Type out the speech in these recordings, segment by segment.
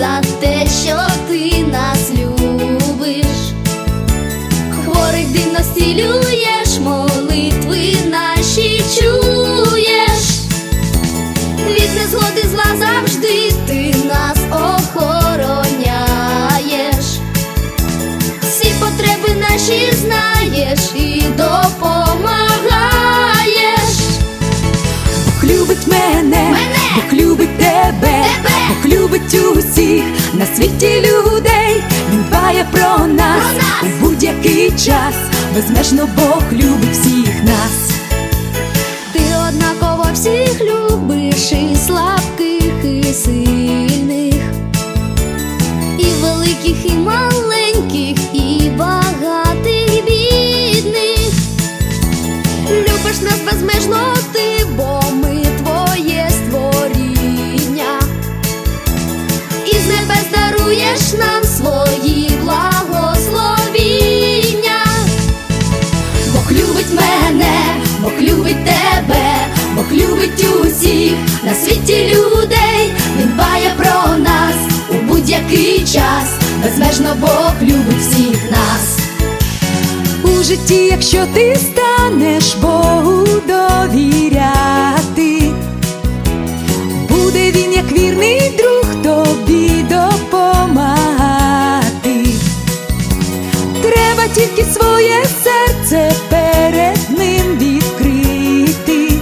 за те, що ти нас любиш. Хворих дивно зцілюєш, молитви наші чуєш. Від незгоди зла завжди ти нас охороняєш. Всі потреби наші знаєш любить усіх на світі людей. Він дбає про нас Про нас! у будь-який час. Безмежно Бог любить всіх нас. Даруєш нам свої благословіння. Бог любить мене, Бог любить тебе, Бог любить усіх на світі людей. Він дбає про нас у будь-який час. Безмежно Бог любить всіх нас. У житті, якщо ти станеш Богу довіряти, Тільки своє серце перед ним відкрити,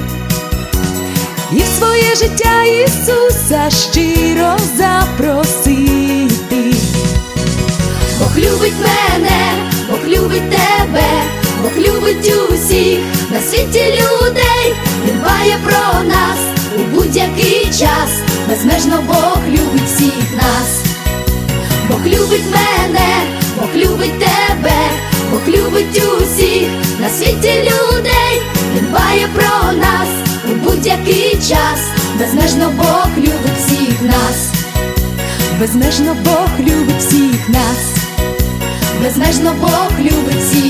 і в своє життя Ісуса щиро запросити. Бог любить мене, Бог любить тебе, Бог любить усіх на світі людей. Він дбає про нас у будь-який час. Безмежно Бог любить всіх нас. Бог любить мене, Бог любить тебе, любить усіх на світі людей. Він дбає про нас у будь-який час. Безмежно Бог любить всіх нас. Безмежно Бог любить всіх нас. Безмежно Бог любить всіх.